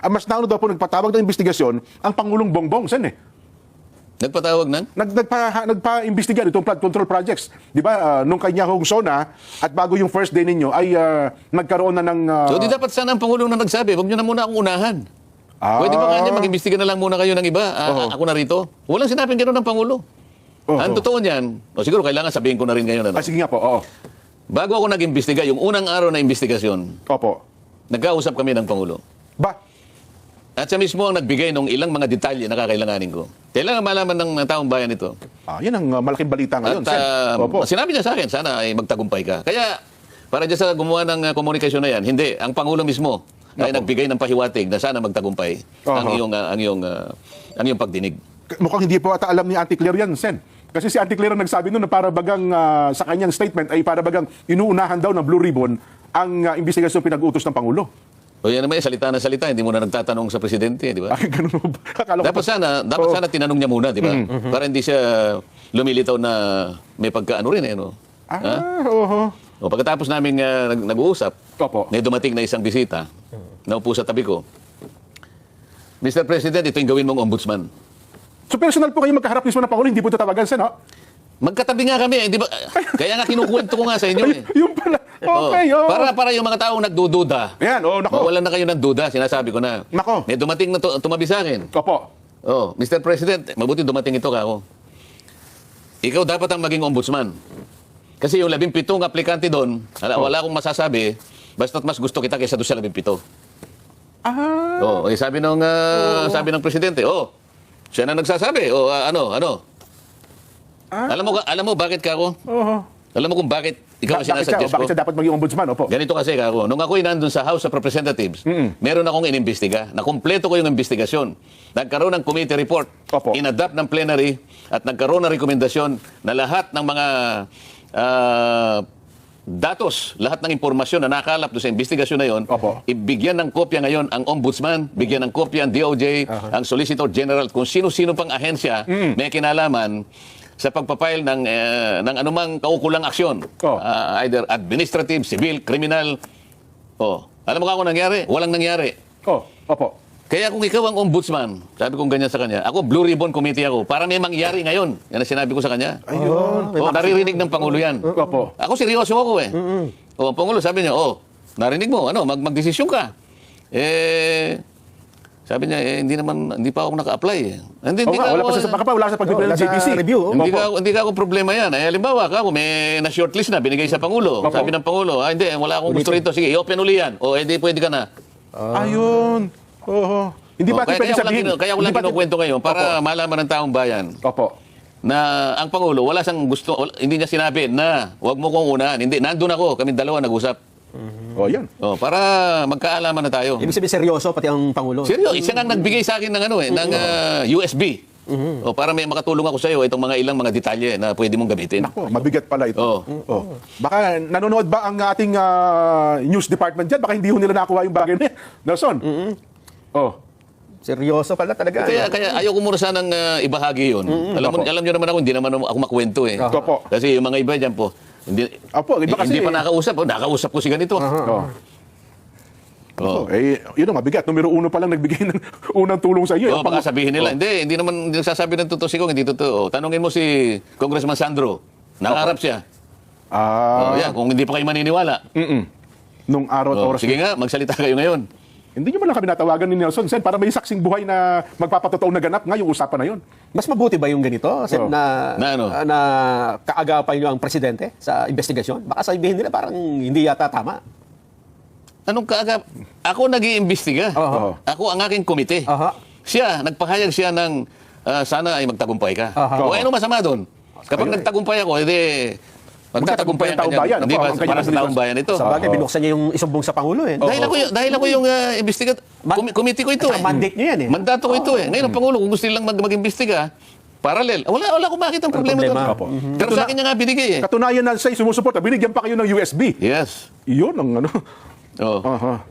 Ang mas nauna daw po nagpatawag ng investigasyon ang Pangulong Bongbong, Sen eh. Nagpatawag ng? Nag, nagpa, nagpa-imbestiga itong flood control projects. Di ba, ah, nung kanya hong SONA at bago yung first day ninyo ay ah, nagkaroon na ng... ah, So, di dapat sana ang Pangulo na nagsabi, huwag nyo na muna akong unahan. Ah. Pwede ba nga niya, mag-imbestiga na lang muna kayo ng iba? Ah, Oo. Ako na rito. Walang sinabing gano'n ng Pangulo. Oo. Ang totoo niyan, o siguro kailangan sabihin ko na rin ngayon. Ano? ah, sige nga po, oo. Bago ako nag-imbestiga, yung unang araw na investigasyon, Opo. nagkausap kami ng Pangulo. Ba, At siya mismo ang nagbigay ng ilang mga detalye na kakailanganin ko. Kailangan malaman ng taong bayan ito. ah, yan ang ah, malaking balita ngayon, At ah, Opo. sinabi niya sa akin, sana ay magtagumpay ka. Kaya, para dyan sa gumawa ng ah, komunikasyon na yan, hindi. Ang Pangulo mismo ay Nako. nagbigay ng pahiwatig na sana magtagumpay ang Aha. iyong, ah, ang iyong, ah, ang iyong pagdinig. Mukhang hindi po ata alam ni Auntie Claire yan, Sen. Kasi si Auntie Claire ang nagsabi noon na para bagang ah, sa kanyang statement ay para bagang inuunahan daw ng Blue Ribbon ang ah, investigasyon pinag-utos ng Pangulo. O yan naman, salita na salita, hindi mo na nagtatanong sa presidente, di ba? Ay, ganun mo ba? Akala ko Dapat pa- sana, dapat Oo. sana tinanong niya muna, di ba? Para hindi siya lumilitaw na may pagkaano rin, eh, no? Ah, oo. O pagkatapos namin ah, nag- nag-uusap, Opo. may dumating na isang bisita, naupo sa tabi ko. Mr. President, ito yung gawin mong ombudsman. So personal po kayo magkaharap mismo ng Pangulo, hindi po ito tawagan, Sen, ha? Magkatabi nga kami, eh, di ba? Kaya nga kinukwento ko nga sa inyo eh. Yung pala. Okay, Oo. oo. Para para yung mga taong nagdududa. Ayan, oo, nako. Mawalan na kayo ng duda, sinasabi ko na. Nako. May dumating na tu- tumabi sa akin. Opo. Oh, Mr. President, mabuti dumating ito ka ako. Ikaw dapat ang maging ombudsman. Kasi yung labing pitong aplikante doon, wala, Oh. wala akong masasabi, basta't mas gusto kita kaysa doon sa labing pito. Ah, Oh, eh, sabi nung ah, sabi ng presidente, oh, siya na nagsasabi. Oh, ah, ano, ano? Ah. Alam mo alam mo bakit ka ako? oo. Alam mo kung bakit ikaw ang Ba- bakit siya? sinasuggest ko? Bakit siya dapat maging ombudsman? Opo. Ganito kasi kako, nung ako'y nandun sa House of Representatives, meron akong inimbestiga. Nakumpleto ko yung investigasyon. Nagkaroon ng committee report, Opo. inadapt ng plenary, at nagkaroon ng rekomendasyon na lahat ng mga ah, datos, lahat ng impormasyon na nakalap doon sa investigasyon na yon, Opo. ibigyan ng kopya ngayon ang ombudsman, bigyan ng kopya ang DOJ, ang Solicitor General, kung sino-sino pang ahensya may kinalaman sa pagpapile ng, eh, ng anumang kaukulang aksyon. Oh. Ah, either administrative, civil, criminal. Oh. Alam mo ka kung nangyari? Walang nangyari. Oh, opo. Kaya kung ikaw ang ombudsman, sabi kong ganyan sa kanya, ako Blue Ribbon Committee ako, para may mangyari ngayon. Yan ang sinabi ko sa kanya. Ayun. Oh, naririnig ng Pangulo yan. Opo. Ako seryoso ako eh. O, ang Pangulo sabi niya, oh, narinig mo, ano, mag magdesisyon ka. Eh, sabi niya, eh, hindi naman, hindi pa ako naka-apply eh. Hindi, hindi ka wala ako, pa sa baka pa wala sa pagpipili wala ng JPC. review, oh. hindi ka, hindi ka ako problema yan. Eh, halimbawa ka, kung may na-shortlist na, binigay sa Pangulo. Opo. Sabi ng Pangulo, ah, hindi, wala akong gusto rito. Sige, i-open uli yan. O, edi pwede ka na. Ayun. Oo. Hindi ba Oh, kaya, pwede kaya, ko lang, sabihin? kaya ko lang Hindi ba- kinukwento ngayon para malaman ng taong bayan Opo. na ang Pangulo, wala siyang gusto, wala- hindi niya sinabi na wag mo kong unahan. Hindi, nandun ako, kami dalawa nag-usap. Oh, yan. O, para magkaalaman na tayo. Ibig sabihin seryoso pati ang Pangulo. Seryo, siya nga nagbigay sa akin ng ano eh, ng ah, USB. O, para may makatulong ako sa iyo itong mga ilang mga detalye na pwede mong gamitin. Nako, mabigat pala ito. Oo. Oh. Baka nanonood ba ang ating ah, news department dyan? Baka hindi ho nila nakuha yung bagay na yan. Nelson? Oh. Seryoso pala talaga. Kaya kaya ayaw ko muna sanang ah, ibahagi 'yon. Alam mo alam niyo naman ako hindi naman ako makwento eh. Opo. Kasi yung mga iba diyan po hindi Opo, iba kasi- hindi pa nakausap, oh, nakausap ko si ganito. Oh. Oh. Oh. Eh, yun ang mabigat. Numero uno pa lang nagbigay ng unang tulong sa iyo. Oh, baka sabihin nila, hindi, hindi naman hindi nagsasabi ng totoo si Kong, hindi totoo. Tanungin mo si Congressman Sandro. Nakaharap siya. Ah, Oh, yan, kung hindi pa kayo maniniwala. mm Nung araw at Oh, oras. sige nga, magsalita kayo ngayon. Hindi nyo man lang kami natawagan ni Nelson Sen para may saksing buhay na magpapatotoo na ganap nga yung usapan na yun. Mas mabuti ba yung ganito? Sen, Oo. na, Na ano? na kaagapan nyo ang presidente sa investigasyon? Baka sabihin nila parang hindi yata tama. Anong kaagap? Ako nag-iimbestiga. Oo. Ako ang aking komite. Aha. Siya, nagpahayag siya ng ah, sana ay magtagumpay ka. Aha. O ano masama doon? Kapag Ayun nagtagumpay ako, edi magtatagumpay ang taong kanya. bayan. Hindi ba ang kanya para sa nasa taong bayan ito? Sa bagay, Oo. binuksan niya yung isumbong sa Pangulo eh. Dahil ako, dahil ako yung uh, investigat, committee ko ito Sa eh. mandate niyo yan eh. Mandato ko ito eh. Ngayon ang Pangulo, kung gusto nilang mag- mag-imbestiga, parallel. Wala, wala akong makita ang problema, problema. doon. Opo. Pero sa akin niya nga binigay eh. Katunayan na sa'yo sumusuporta, binigyan pa kayo ng USB. Yes. Iyon ang ano. Oh. Aha.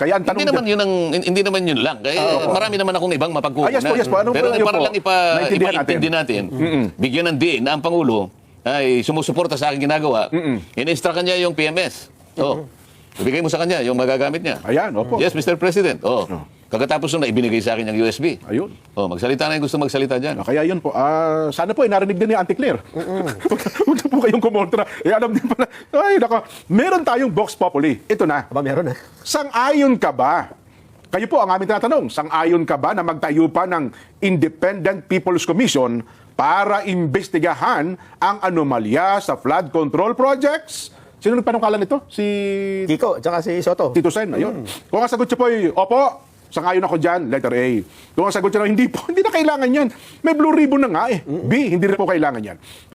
Kaya ang tanong Hindi naman yun ang hindi naman yun lang. Kaya marami naman akong ibang mapagkukunan. Ah, yes po, yes po. Ano Pero para po? lang ipa ipaintindi natin. Bigyan ng diin na ang pangulo ay sumusuporta sa aking ginagawa. In-instruct kanya yung PMS. Oh. Ibigay mo sa kanya yung magagamit niya. Ayan, opo. Yes, Mr. President. Oh. Kagatapos nung ibinigay sa akin yung USB. Ayun. Oh, magsalita na yung gusto magsalita dyan. Ah, Kaya yun po, ah, sana po, eh, narinig din ni Auntie Claire. Huwag na po kayong kumontra. Eh, alam din pala, ay, nako, meron tayong Vox Populi. Ito na. Aba, meron na. Sang-ayon ka ba? Kayo po ang aming tinatanong, sang-ayon ka ba na magtayo pa ng Independent People's Commission para imbestigahan ang anomalya sa flood control projects? Sino nagpanungkalan nito? Si Kiko, tsaka si Soto. Tito Sen, ayun. Kung ang sagot niyo po ay, opo, sangayon ako dyan, letter A. Kung ang sagot niyo na, hindi po, hindi na kailangan yan. May blue ribbon na nga eh. B, hindi na po kailangan yan.